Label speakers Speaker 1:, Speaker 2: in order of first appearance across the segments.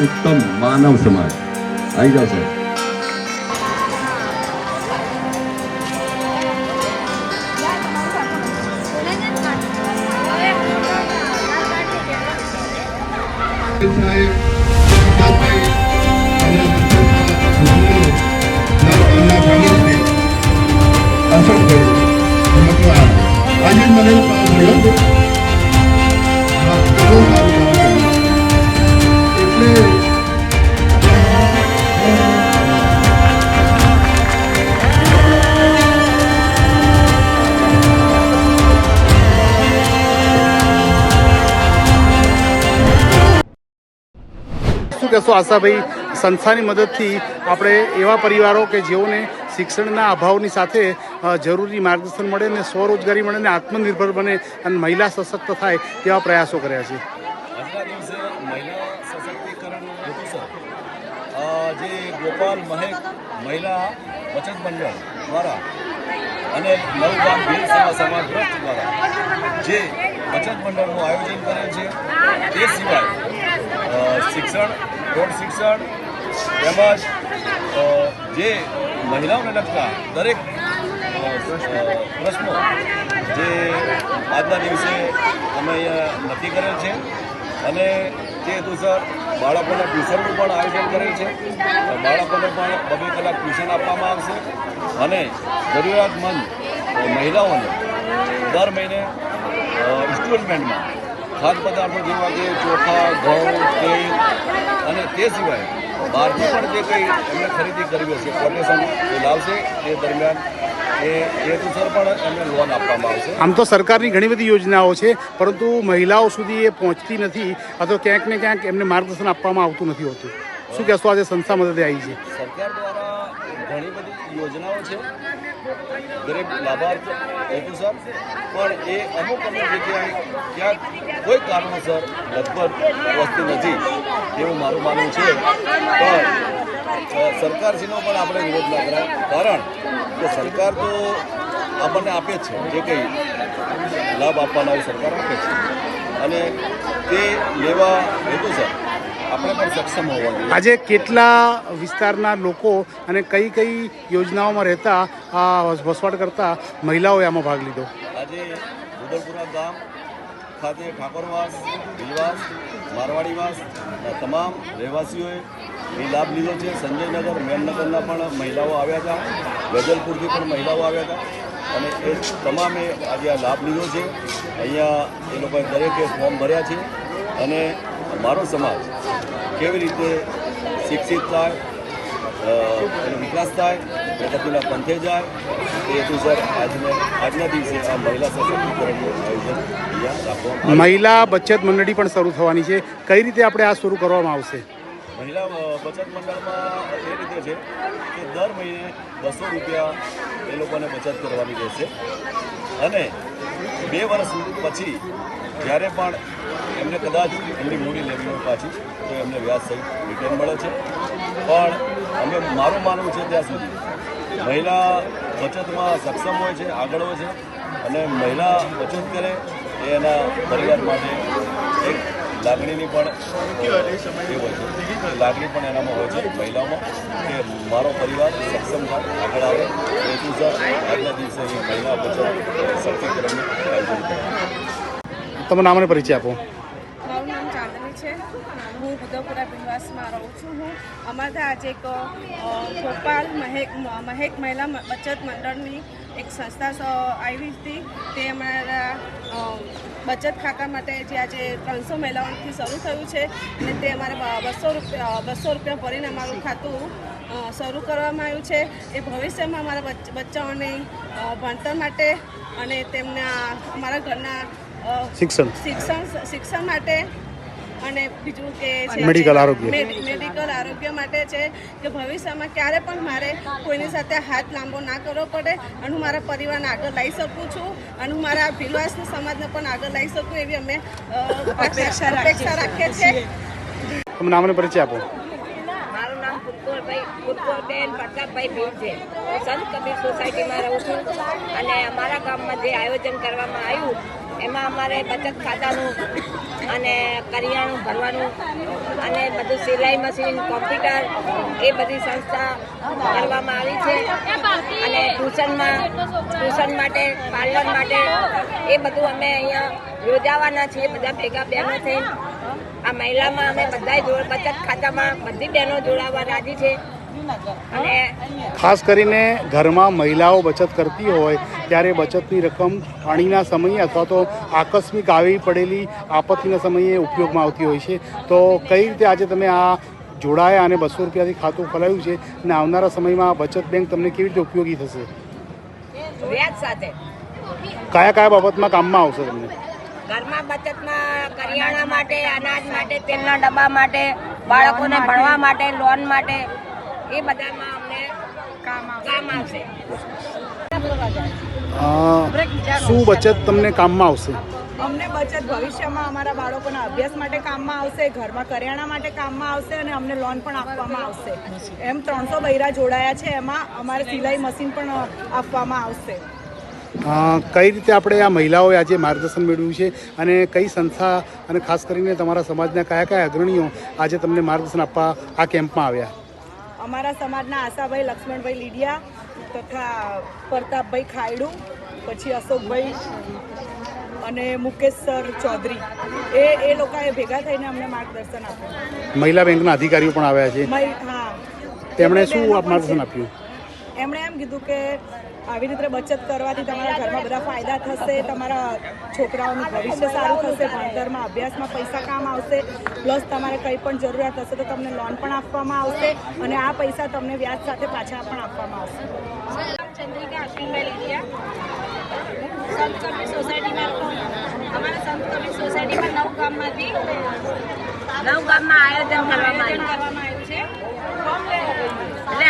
Speaker 1: ઉત્તમ માનવ સમાજ આવી જાઓ સાહેબ.
Speaker 2: આજે મને
Speaker 3: શું આશાભાઈ, સંસ્થાની મદદથી આપણે એવા પરિવારો કે જેઓને શિક્ષણના અભાવની સાથે જરૂરી માર્ગદર્શન મળે ને સ્વરોજગારી મળે ને આત્મનિર્ભર બને અને મહિલા સશક્ત થાય તેવા પ્રયાસો કર્યા છે.
Speaker 4: જે ગોપાલ મહેક મહિલા બચત મંડળ દ્વારા અને નવગામ ભીલ સેવા સમાજ ટ્રસ્ટ દ્વારા જે બચત મંડળનું આયોજન કરે છે તે સિવાય શિક્ષણ રોડ શિક્ષણ તેમજ જે મહિલાઓને લગતા દરેક પ્રશ્નો જે આજના દિવસે અમે અહીંયા નક્કી કરેલ છે અને તે હેતુસર બાળકોને ટ્યુશનનું પણ આયોજન કરેલ છે. બાળકોને પણ બબે કલાક ટ્યુશન આપવામાં આવશે અને જરૂરિયાતમંદ મહિલાઓને દર મહિને ઇન્સ્ટોલમેન્ટમાં ખાદ્ય પદાર્થો જેવા કે ચોખા ઘઉં તેલ અને તે સિવાય બહારથી પણ જે કંઈ એમને ખરીદી કરવી હશે કોટેશન એ લાવશે તે દરમિયાન એ હેતુસર પણ એમને લોન આપવામાં આવશે.
Speaker 3: આમ તો સરકારની ઘણી બધી યોજનાઓ છે પરંતુ મહિલાઓ સુધી એ પહોંચતી નથી અથવા ક્યાંક ને ક્યાંક એમને માર્ગદર્શન આપવામાં આવતું નથી હોતું. શું કહેશો આજે સંસ્થા મદદે આવી છે?
Speaker 4: સરકાર દ્વારા યોજનાઓ છે. ગરીબ લાભાર્થ હેતુસર પણ એ અમુક અમુક જગ્યાએ ક્યાંક કોઈ કારણોસર લગભગ પહોંચતી નથી એવું મારું માનવું છે. પણ સરકારશ્રીનો પણ આપણે વિરોધ ના કરાય. કારણ કે સરકાર તો આપણને આપે છે, જે કંઈ લાભ આપવાના સરકાર આપે છે. અને તે લેવા હેતુસર આપણે પણ સક્ષમ હોવા જોઈએ.
Speaker 3: આજે કેટલા વિસ્તારના લોકો અને કઈ કઈ યોજનાઓમાં રહેતા આ વસવાટ કરતા મહિલાઓએ આમાં ભાગ લીધો?
Speaker 4: આજે ઉદલપુરા ગામ ખાતે ઠાકોરવાસ ભીલવાસ મારવાડીવાસ તમામ રહેવાસીઓએ એ લાભ લીધો છે. સંજયનગર મેમનગરના પણ મહિલાઓ આવ્યા હતા. ગજલપુરથી પણ મહિલાઓ આવ્યા હતા. અને એ તમામે આજે આ લાભ લીધો છે. અહીંયા એ લોકોએ દરેકે ફોર્મ ભર્યા છે. અને મારો સમાજ કેવી રીતે શિક્ષિત થાય એનો વિકાસ થાય પ્રગતિના પંથે જાય એ હેતુસર આજને આજના દિવસે આ મહિલા સશક્તિકરણનું આયોજન અહીંયા રાખવામાં
Speaker 3: મહિલા બચત મંડળી પણ શરૂ થવાની છે. કઈ રીતે આપણે આ શરૂ કરવામાં આવશે?
Speaker 4: મહિલા બચત મંડળમાં એ રીતે છે કે દર મહિને બસો રૂપિયા એ લોકોને બચત કરવાની રહેશે. અને બે વર્ષ પછી જ્યારે પણ એમને કદાચ એમની મૂડી લેવી પાછી, તો એમને વ્યાજ સહિત રિટર્ન મળે છે. પણ અમે મારું માનવું છે ત્યાં સુધી, મહિલા બચતમાં સક્ષમ હોય છે, આગળ હોય છે, અને મહિલા બચત કરે એ એના પરિવાર માટે એક લાગણીની પણ એ હોય છે. લાગણી પણ એનામાં હોય છે મહિલાઓમાં, કે મારો પરિવાર સક્ષમ આગળ આવે. એ સર આજના દિવસે એ મહિલા બચત સશક્તિકરણનું આયોજન કર્યું
Speaker 3: નામ અને પરિચય આપો.
Speaker 5: મારું નામ ચાંદની છે. હું ઉદયપુરા બિલવાસમાં રહું છું. હું અમારે ત્યાં આજે એક અ, મહેક મહેક મહિલા બચત મંડળની એક સંસ્થા આવી હતી. તે અમારા બચત ખાતા માટે જે આજે ત્રણસો મહિલાઓથી શરૂ થયું છે અને તે અમારે બસો રૂપિયા બસો રૂપિયા ભરીને અમારું ખાતું શરૂ કરવામાં આવ્યું છે. એ ભવિષ્યમાં અમારા બચ્ચાઓને ભણતર માટે અને તેમના અમારા ઘરના
Speaker 3: શિક્ષણ.
Speaker 5: શિક્ષણ શિક્ષણ માટે અને બીજું કે છે
Speaker 3: મેડિકલ આરોગ્ય.
Speaker 5: મેડ- મેડિકલ આરોગ્ય માટે છે કે ભવિષ્યમાં ક્યારે પણ મારે કોઈની સાથે હાથ લાંબો ના કરવો પડે અને હું મારા પરિવારને આગળ લઈ શકું છું અને હું મારા ભીલવાસની સમાજને પણ આગળ લઈ શકું એવી અમે અપેક્ષા રાખીએ છીએ.
Speaker 3: તમે નામને પરિચય આપો.
Speaker 6: મારું નામ પ્રતાપભાઈ ભીલ છે સંત કબીર સોસાયટીમાં રહું છું અને અમારા ગામમાં જે આયોજન કરવામાં આવ્યું એમાં અમારે બચત ખાતાનું અને કરિયાણું ભરવાનું અને બધું સિલાઈ મશીન, કોમ્પ્યુટર એ બધી સંસ્થા કરવામાં આવી છે. અને ટ્યુશનમાં, ટ્યુશન માટે, પાર્લર માટે એ બધું અમે અહીંયા યોજાવાના છીએ. બધા ભેગા બહેનો થઈ આ મહિલામાં અમે બધાય બચત ખાતામાં બધી બહેનો જોડાવા રાજી છે.
Speaker 3: ખાસ કરીને ઘરમાં મહિલાઓ બચત કરતી હોય ત્યારે બચતની રકમ પાણીના સમયે અથવા તો આકસ્મિક આવી પડેલી આપત્તિના સમયે ઉપયોગમાં આવતી હોય છે. તો કઈ રીતે આજે તમે આ જોડાયા અને બસો રૂપિયાથી ખાતું ખોલાવ્યું છે અને આવનારા સમયમાં બચત બેંક તમને કેવી રીતે ઉપયોગી થશે?
Speaker 6: વ્યાજ સાથે.
Speaker 3: કયા કયા બાબતમાં કામમાં આવશે તમને?
Speaker 6: ઘરમાં બચતમાં કરિયાણા માટે અનાજ માટે તેલના ડબ્બા માટે બાળકોને ભણવા માટે લોન માટે એ બધામાં અમને કામ આવશે.
Speaker 3: શું બચત તમને કામમાં આવશે?
Speaker 7: અમને બચત ભવિષ્યમાં અમારા બાળકોના અભ્યાસ માટે કામમાં આવશે ઘરમાં કરિયાણા માટે કામમાં આવશે અને અમને લોન પણ આપવામાં આવશે. એમ ત્રણસો બૈરા જોડાયા છે એમાં અમારે સિલાઈ મશીન પણ આપવામાં આવશે.
Speaker 3: કઈ રીતે આપણે આ મહિલાઓએ આજે માર્ગદર્શન મેળવ્યું છે અને કઈ સંસ્થા અને ખાસ કરીને તમારા સમાજના કયા કયા અગ્રણીઓ આજે તમને માર્ગદર્શન આપવા આ કેમ્પમાં આવ્યા?
Speaker 7: અમારા સમાજના આશાભાઈ લક્ષ્મણભાઈ લીડિયા તથા પ્રતાપભાઈ ખાયડુ પછી અશોકભાઈ અને મુકેશ સર ચૌધરી. એ એ લોકોએ ભેગા થઈને અમને માર્ગદર્શન આપ્યું.
Speaker 3: મહિલા બેંકના અધિકારીઓ પણ આવ્યા છે.
Speaker 7: હા.
Speaker 3: તેમણે શું માર્ગદર્શન આપ્યું?
Speaker 7: એમણે એમ કીધું કે આવી રીતે બચત કરવાથી તમારા ઘરમાં બધા ફાયદા થશે તમારા છોકરાઓનું ભવિષ્ય સારું થશે ભણતરમાં અભ્યાસમાં પૈસા કામ આવશે પ્લસ તમારે કંઈ પણ જરૂરિયાત હશે તો તમને લોન પણ આપવામાં આવશે અને આ પૈસા તમને વ્યાજ સાથે પાછા પણ આપવામાં આવશે.
Speaker 5: ચંદ્રિકા અશ્વિનભાઈ લેડિયા સંત કબીર સોસાયટીમાં રહું. અમારા સંત કબીર સોસાયટીમાં નવ ગામમાંથી
Speaker 6: નવ ગામમાં આયોજન કરવામાં આવ્યું
Speaker 5: છે.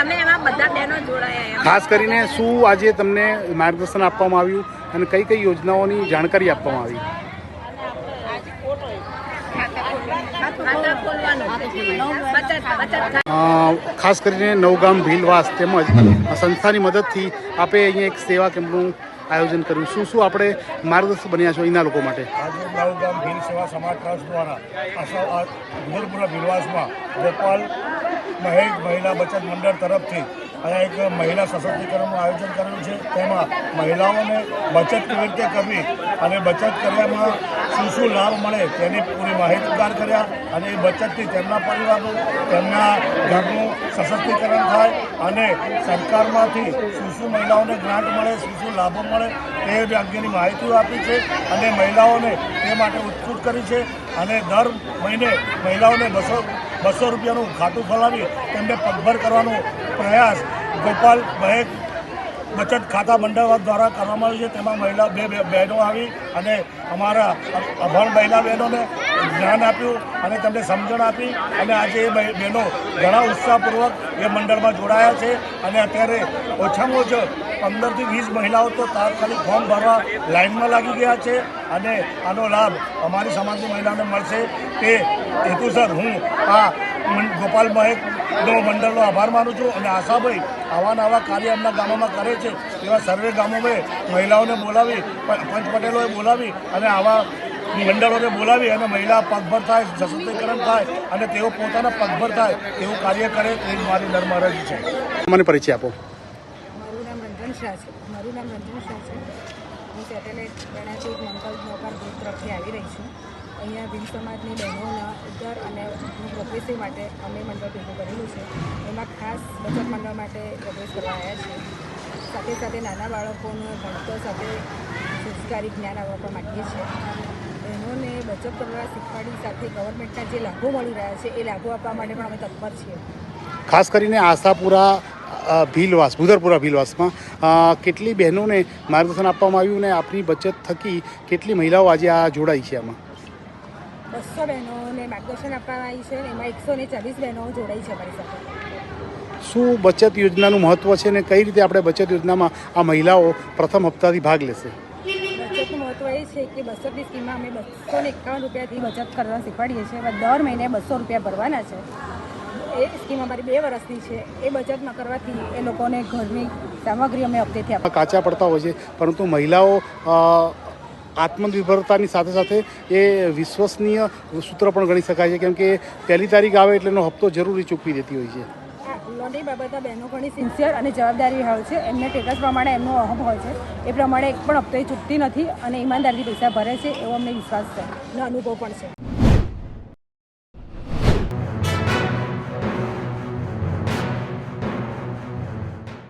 Speaker 6: અમે એમાં બધા બહેનો જોડાયા
Speaker 3: ખાસ કરીને શું આજે તમને માર્ગદર્શન આપવામાં આવ્યું અને કઈ કઈ યોજનાઓની જાણકારી આપવામાં આવી? ખાસ કરીને નવગામ ભીલવાસ તેમજ સંસ્થાની મદદથી આપે અહીંયા એક સેવા કેમ્પનું આયોજન કર્યું. શું શું આપણે માર્ગદર્શક બન્યા છો અહીંના લોકો માટે?
Speaker 8: આજે નવગામ ભીલ સેવા સમાજ ટ્રસ્ટ દ્વારા આશા ભીલવાસમાં ગોપાલ મહેશ મહિલા બચત મંડળ તરફથી અહીંયા એક મહિલા સશક્તિકરણનું આયોજન કરેલું છે. તેમાં મહિલાઓને બચત કેવી રીતે કરવી અને બચત કર્યામાં શું શું લાભ મળે તેની પૂરી માહિતગાર કર્યા અને એ બચતથી તેમના પરિવારનું, તેમના ઘરનું સશક્તિકરણ થાય અને સરકારમાંથી શું શું મહિલાઓને ગ્રાન્ટ મળે, શું શું લાભો મળે તે અંગેની માહિતીઓ આપી છે અને મહિલાઓને તે માટે ઉત્સુક કરી છે. અને દર મહિને મહિલાઓને બસો બસો રૂપિયાનું ખાતું ખોલાવી તેમને પગભર કરવાનો પ્રયાસ. ગોપાલ મહેક બચત ખાતા મંડળ દ્વારા કરવામાં આવ્યું છે. તેમાં મહિલા બે બહેનો આવી અને અમારા અભણ મહિલા બહેનોને જ્ઞાન આપ્યું અને તેમને સમજણ આપી અને આજે એ બહેનો ઘણા ઉત્સાહપૂર્વક એ મંડળમાં જોડાયા છે. અને અત્યારે ઓછામાં ઓછો પંદરથી વીસ મહિલાઓ તો તાત્કાલિક ફોર્મ ભરવા લાઇનમાં લાગી ગયા છે અને આનો લાભ અમારી સમાજની મહિલાઓને મળશે. તે હેતુસર હું આ ગોપાલ મહેકનો મંડળનો આભાર માનું છું અને આશાભાઈ આવા નવા કાર્ય એમના ગામોમાં કરે છે. એવા સર્વે ગામોમાં મહિલાઓને બોલાવી પંચ પટેલોએ બોલાવી અને આવા મંડળોને બોલાવી અને મહિલા પગભર થાય, સશક્તિકરણ થાય અને તેઓ પોતાના પગભર થાય એવું કાર્ય કરે, એ મારી નર્મ અરજ છે.
Speaker 3: મને પરિચય આપો.
Speaker 9: શાહ છે? મારું નામ રંજન શાહ છે. હું સેટેલાઇટ ગણાતી મંગલ નૌકાર ગ્રુપ તરફથી આવી રહી છું. અહીંયા ભીમ સમાજની બહેનોના ઉદ્ધાર અને પ્રોગ્રેસિવ માટે અમે મંડળ ભેગું કરેલું છે. એમાં ખાસ બચત મંડળ માટે પ્રોગ્રેસ કરવા આવ્યા છે સાથે સાથે નાના બાળકોનું ભણતર સાથે સંસ્કારી જ્ઞાન આપવા માંગીએ છીએ. બહેનોને બચત કરવા શીખવાડી સાથે ગવર્મેન્ટના જે લાભો મળી રહ્યા છે, એ લાભો આપવા માટે પણ અમે તત્પર છીએ.
Speaker 3: ખાસ કરીને આશાપુરા ભીલવાસ ભૂદરપુરા ભીલવાસમાં કેટલી બહેનોને માર્ગદર્શન આપવામાં આવ્યું અને આપની બચત થકી કેટલી મહિલાઓ આજે આ જોડાઈ છે આમાં?
Speaker 9: બસો બહેનોને માર્ગદર્શન આપવામાં આવી છે એમાં એકસો ને ચાલીસ બહેનો જોડાઈ છે અમારી સાથે.
Speaker 3: શું બચત યોજનાનું મહત્ત્વ છે અને કઈ રીતે આપણે બચત યોજનામાં આ મહિલાઓ પ્રથમ હપ્તાથી ભાગ લેશે?
Speaker 9: બચતનું મહત્વ એ છે કે બચતની સ્કીમમાં અમે બસો ને એકાવન રૂપિયાથી બચત કરવા શીખવાડીએ છીએ. દર મહિને બસો રૂપિયા ભરવાના છે. એ સ્કીમ અમારી બે વર્ષની છે. એ બચતમાં કરવાથી એ લોકોને ઘરની સામગ્રી અમે હપ્તેથી આપીએ
Speaker 3: કાચા પડતા હોય છે પરંતુ મહિલાઓ આત્મનિર્ભરતાની સાથે સાથે એ વિશ્વસનીય સૂત્ર પણ ગણી શકાય છે કેમ કે પહેલી તારીખ આવે એટલે એનો હપ્તો જરૂરી ચૂકવી દેતી હોય છે.
Speaker 9: લોનની બાબતે બહેનો ઘણી સિન્સિયર અને જવાબદારી હોય છે. એમને ટેકસ પ્રમાણે એમનો અહમ હોય છે. એ પ્રમાણે એક પણ હપ્તો ચૂકતી નથી અને ઈમાનદારીથી પૈસા ભરે છે એવો અમને વિશ્વાસ છે અને અનુભવ પણ છે.